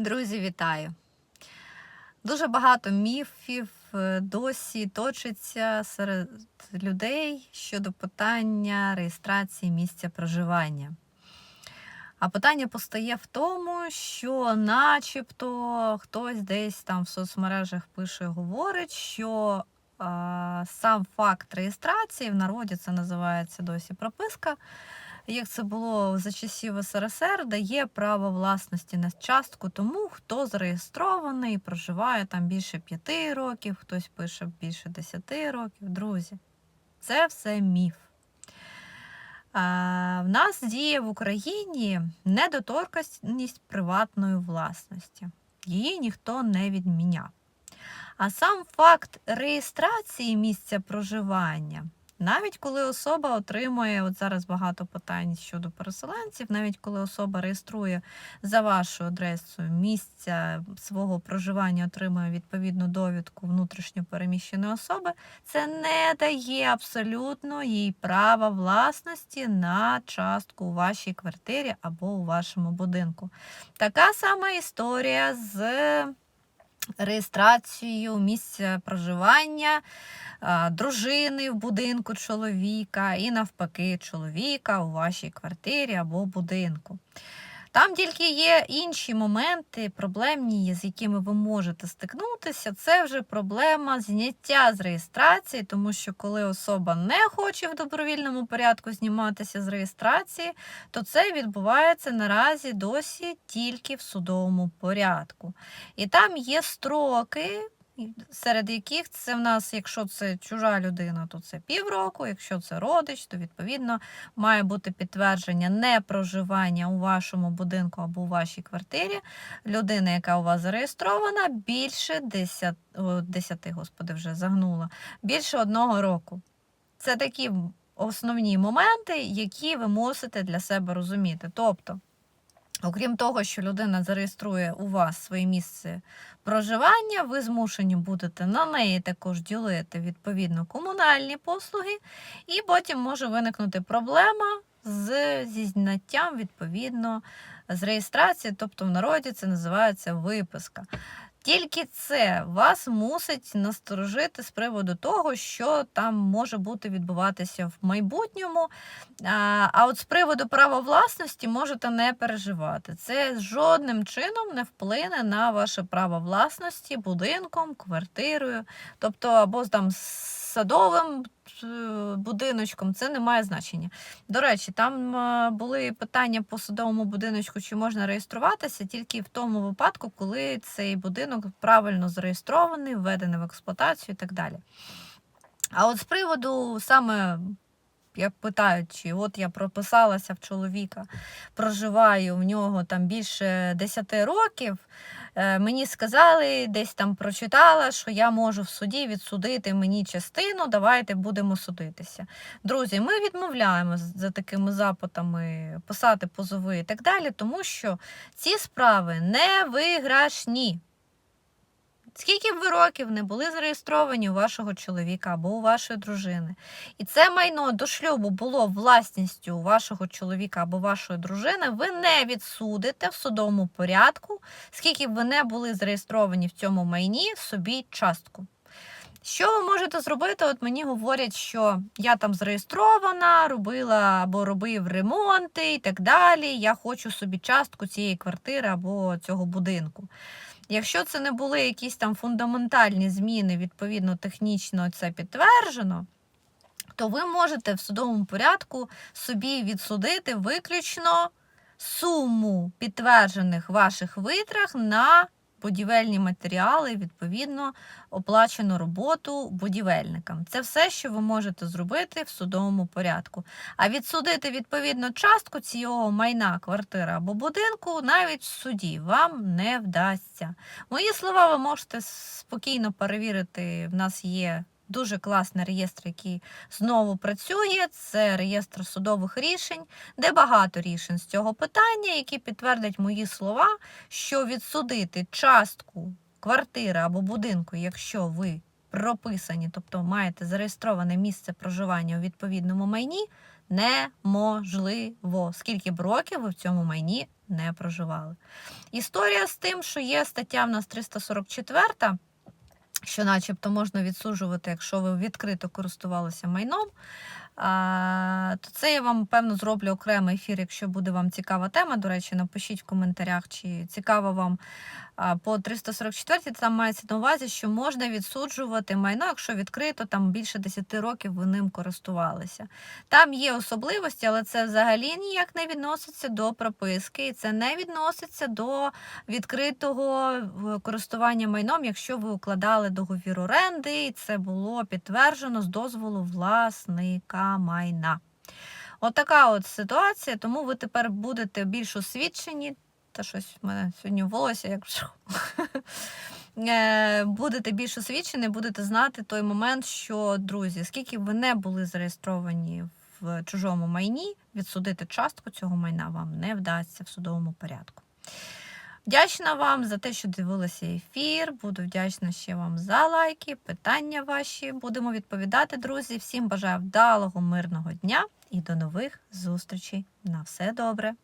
Друзі, вітаю! Дуже багато міфів е, досі точиться серед людей щодо питання реєстрації місця проживання. А питання постає в тому, що начебто хтось десь там в соцмережах пише, говорить, що а, сам факт реєстрації в народі це називається досі прописка. Як це було за часів СРСР, дає право власності на частку тому, хто зареєстрований проживає там більше п'яти років, хтось пише більше десяти років. Друзі, це все міф. В нас діє в Україні недоторканість приватної власності. Її ніхто не відміняв. А сам факт реєстрації місця проживання, навіть коли особа отримує, от зараз багато питань щодо переселенців, навіть коли особа реєструє за вашою адресою місця свого проживання, отримує відповідну довідку внутрішньо переміщеної особи, це не дає абсолютно їй права власності на частку у вашій квартирі або у вашому будинку. Така сама історія з реєстрацією місця проживання дружини в будинку чоловіка і навпаки чоловіка у вашій квартирі або будинку. Там тільки є інші моменти, проблемні, з якими ви можете стикнутися. Це вже проблема зняття з реєстрації, тому що коли особа не хоче в добровільному порядку зніматися з реєстрації, то це відбувається наразі досі тільки в судовому порядку. І там є строки. Серед яких це в нас, якщо це чужа людина, то це півроку, якщо це родич, то відповідно має бути підтвердження непроживання у вашому будинку або у вашій квартирі. Людина, яка у вас зареєстрована, більше 10, о, 10 господи, вже загнула, більше одного року. Це такі основні моменти, які ви мусите для себе розуміти. Тобто, Окрім того, що людина зареєструє у вас своє місце проживання, ви змушені будете на неї також ділити відповідно комунальні послуги, і потім може виникнути проблема з зі зняттям відповідно з реєстрації, тобто в народі це називається виписка. Тільки це вас мусить насторожити з приводу того, що там може бути відбуватися в майбутньому. А, от з приводу права власності можете не переживати. Це жодним чином не вплине на ваше право власності будинком, квартирою, тобто або там садовим будиночком, це не має значення. До речі, там е, були питання по садовому будиночку, чи можна реєструватися тільки в тому випадку, коли цей будинок правильно зареєстрований, введений в експлуатацію і так далі. А от з приводу саме. Як питають, чи от я прописалася в чоловіка, проживаю в нього там більше 10 років. Е, Мені сказали, десь там прочитала, що я можу в суді відсудити мені частину, давайте будемо судитися. Друзі, ми відмовляємо за такими запитами писати позови і так далі, тому що ці справи не виграшні. Скільки б ви років не були зареєстровані у вашого чоловіка або у вашої дружини, і це майно до шлюбу було власністю вашого чоловіка або вашої дружини, ви не відсудите в судовому порядку, скільки б ви не були зареєстровані в цьому майні собі частку. Що ви можете зробити? От мені говорять, що я там зареєстрована, робила або робив ремонти і так далі. Я хочу собі частку цієї квартири або цього будинку. Якщо це не були якісь там фундаментальні зміни, відповідно технічно це підтверджено, то ви можете в судовому порядку собі відсудити виключно суму підтверджених ваших витрат на будівельні матеріали, відповідно, оплачену роботу будівельникам. Це все, що ви можете зробити в судовому порядку. А відсудити відповідно частку цього майна, квартири або будинку навіть в суді вам не вдасться. Мої слова ви можете спокійно перевірити. В нас є дуже класний реєстр, який знову працює. Це реєстр судових рішень, де багато рішень з цього питання, які підтвердять мої слова, що відсудити частку квартири або будинку, якщо ви прописані, тобто маєте зареєстроване місце проживання у відповідному майні, неможливо. Скільки б років ви в цьому майні не проживали. Історія з тим, що є стаття в нас 344, що начебто можна відсуджувати, якщо ви відкрито користувалися майном. То це я вам, певно, зроблю окремий ефір, якщо буде вам цікава тема. До речі, напишіть в коментарях, чи цікава вам по 344 там мається на увазі, що можна відсуджувати майно, якщо відкрито там більше 10 років ви ним користувалися. Там є особливості, але це взагалі ніяк не відноситься до прописки, і це не відноситься до відкритого е, користування майном, якщо ви укладали договір оренди, і це було підтверджено з дозволу власника майна. Отака от ситуація, тому ви тепер будете більш освічені. Та щось в мене сьогодні волосся, як. Е, будете більш освічені, будете знати той момент, що, друзі, скільки б ви не були зареєстровані в чужому майні, відсудити частку цього майна вам не вдасться в судовому порядку. Вдячна вам за те, що дивилися ефір. Буду вдячна ще вам за лайки, питання ваші. Будемо відповідати, друзі. Всім бажаю вдалого, мирного дня і до нових зустрічей. На все добре!